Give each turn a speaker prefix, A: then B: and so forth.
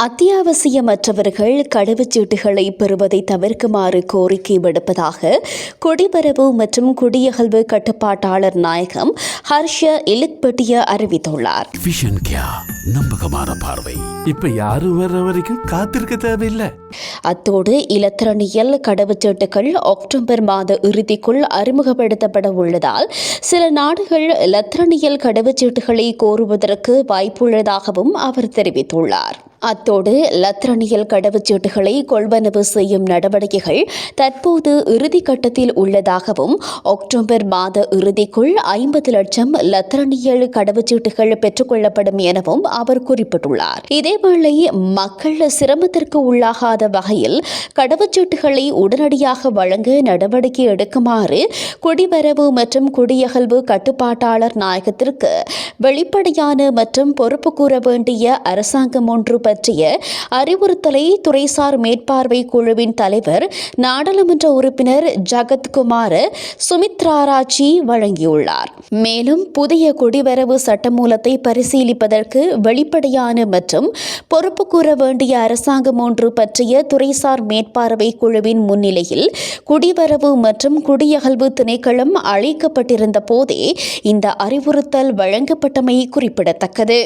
A: அத்தியாவசியமற்றவர்கள் கடவுச்சீட்டுகளை பெறுவதை தவிர்க்குமாறு கோரிக்கை விடுப்பதாக குடிவரவு மற்றும் குடியகல்வு கட்டுப்பாட்டாளர் நாயகம் ஹர்ஷ இலுக்பட்டிய அறிவித்துள்ளார்.
B: நம்பகமான பார்வை.
C: இப்ப யாரும் வர்ற வரைக்கும் காத்திருக்க தேவையில்லை.
A: அத்தோடு இலத்திரனியல் கடவுச்சீட்டுகள் அக்டோபர் மாத இறுதிக்குள் அறிமுகப்படுத்தப்பட உள்ளதால் சில நாடுகள் இலத்திரனியல் கடவுச்சீட்டுகளை கோருவதற்கு வாய்ப்புள்ளதாகவும் அவர் தெரிவித்துள்ளார். அத்தோடு லத்திரனியல் கடவுச்சீட்டுகளை கொள்வனவு செய்யும் நடவடிக்கைகள் தற்போது இறுதி கட்டத்தில் உள்ளதாகவும் அக்டோபர் மாத இறுதிக்குள் ஐம்பது லட்சம் லத்திரனியல் கடவுச்சீட்டுகள் பெற்றுக்கொள்ளப்படும் எனவும் அவர் குறிப்பிட்டுள்ளார். இதேவேளை மக்கள் சிரமத்திற்கு உள்ளாகாத வகையில் கடவுச்சீட்டுகளை உடனடியாக வழங்க நடவடிக்கை எடுக்குமாறு குடிவரவு மற்றும் குடியகல்வு கட்டுப்பாட்டாளர் நாயகத்திற்கு வெளிப்படையான மற்றும் பொறுப்பு கூற வேண்டிய அரசாங்கம் ஒன்று பற்றிய அறிவுறுத்தலை துறைசார் மேற்பார்வை குழுவின் தலைவர் நாடாளுமன்ற உறுப்பினர் ஜகத்குமார் சுமித்ராராஜி வழங்கியுள்ளார். மேலும் புதிய குடிவரவு சட்டமூலத்தை பரிசீலிப்பதற்கு வெளிப்படையான மற்றும் பொறுப்பு கூற வேண்டிய அரசாங்கம் ஒன்று பற்றிய துறைசார் மேற்பார்வை குழுவின் முன்னிலையில் குடிவரவு மற்றும் குடியகல்வு திணைக்களம் அழைக்கப்பட்டிருந்த போதே இந்த அறிவுறுத்தல் வழங்கப்பட்டமை குறிப்பிடத்தக்கது.